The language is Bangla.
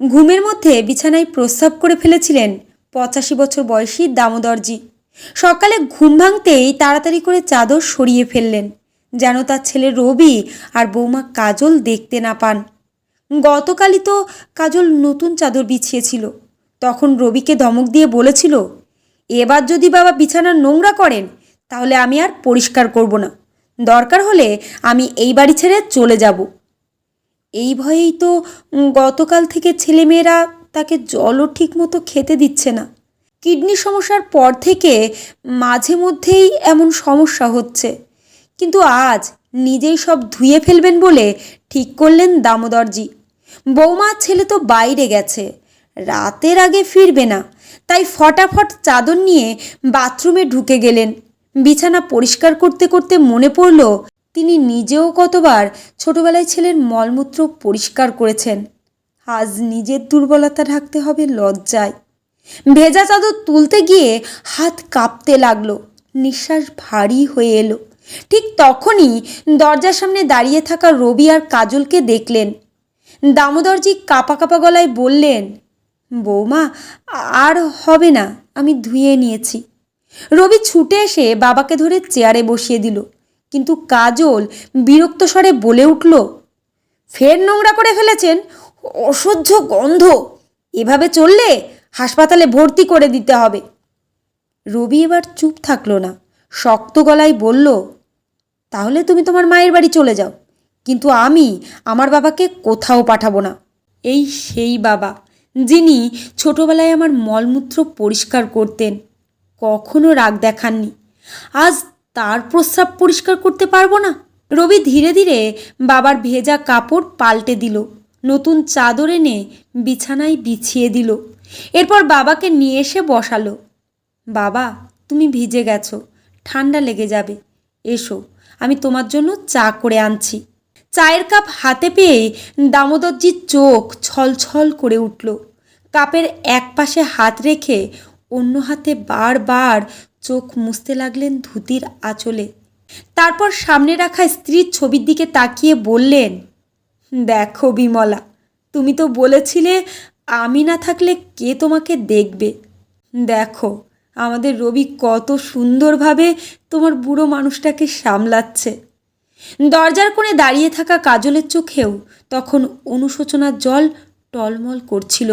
ঘুমের মধ্যে বিছানায় প্রস্রাব করে ফেলেছিলেন পঁচাশি বছর বয়সী দামোদরজি। সকালে ঘুম ভাঙতেই তাড়াতাড়ি করে চাদর সরিয়ে ফেললেন, যেন তার ছেলে রবি আর বৌমা কাজল দেখতে না পান। গতকালই তো কাজল নতুন চাদর বিছিয়েছিল। তখন রবিকে ধমক দিয়ে বলেছিল, এবার যদি বাবা বিছানা নোংরা করেন, তাহলে আমি আর পরিষ্কার করব না। দরকার হলে আমি এই বাড়ি ছেড়ে চলে যাব। এই ভয়েই তো গতকাল থেকে ছেলেমেয়েরা তাকে জলও ঠিকমতো খেতে দিচ্ছে না। কিডনি সমস্যার পর থেকে মাঝে মধ্যেই এমন সমস্যা হচ্ছে। কিন্তু আজ নিজেই সব ধুয়ে ফেলবেন বলে ঠিক করলেন দামোদরজি। বৌমা, ছেলে তো বাইরে গেছে, রাতের আগে ফিরবে না, তাই ফটাফট চাদর নিয়ে বাথরুমে ঢুকে গেলেন। বিছানা পরিষ্কার করতে করতে মনে পড়ল তিনি নিজেও কতবার ছোটবেলায় ছেলের মলমূত্র পরিষ্কার করেছেন। আজ নিজের দুর্বলতা ঢাকতে হবে লজ্জায়। ভেজা চাদর তুলতে গিয়ে হাত কাঁপতে লাগল। নিঃশ্বাস ভারী হয়ে এলো। ঠিক তখনই দরজার সামনে দাঁড়িয়ে থাকা রবি আর কাজলকে দেখলেন। দামোদরজি কাপা কাপা গলায় বললেন, বৌমা, আর হবে না, আমি ধুয়ে নিয়েছি। রবি ছুটে এসে বাবাকে ধরে চেয়ারে বসিয়ে দিল। কিন্তু কাজল বিরক্ত স্বরে বলে উঠল, ফের নোংরা করে ফেলেছেন? অসহ্য গন্ধ। এভাবে চললে হাসপাতালে ভর্তি করে দিতে হবে। রবি এবার চুপ থাকল না, শক্ত গলায় বলল, তাহলে তুমি তোমার মায়ের বাড়ি চলে যাও, কিন্তু আমি আমার বাবাকে কোথাও পাঠাবো না। এই সেই বাবা, যিনি ছোটবেলায় আমার মলমূত্র পরিষ্কার করতেন, কখনো রাগ দেখাননি। আজ তার প্রস্রাব পরিষ্কার করতে পারব না? রবি ধীরে ধীরে বাবার ভেজা কাপড় পাল্টে দিল। নতুন চাদর এনে বিছানায় বিছিয়ে দিল। এরপর বাবাকে নিয়ে এসে বসালো। বাবা, তুমি ভিজে গেছো। ঠান্ডা লেগে যাবে। এসো, আমি তোমার জন্য চা করে আনছি। চায়ের কাপ হাতে পেয়ে দামোদরজির চোখ ছলছল করে উঠল। কাপের এক পাশে হাত রেখে অন্য হাতে বারবার চোখ মুছতে লাগলেন ধুতির আঁচলে। তারপর সামনে রাখা স্ত্রীর ছবির দিকে তাকিয়ে বললেন, দেখো বিমলা, তুমি তো বলেছিলে আমি না থাকলে কে তোমাকে দেখবে। দেখো, আমাদের রবি কত সুন্দরভাবে তোমার বুড়ো মানুষটাকে সামলাচ্ছে। দরজার কোণে দাঁড়িয়ে থাকা কাজলের চোখেও তখন অনুশোচনার জল টলমল করছিল।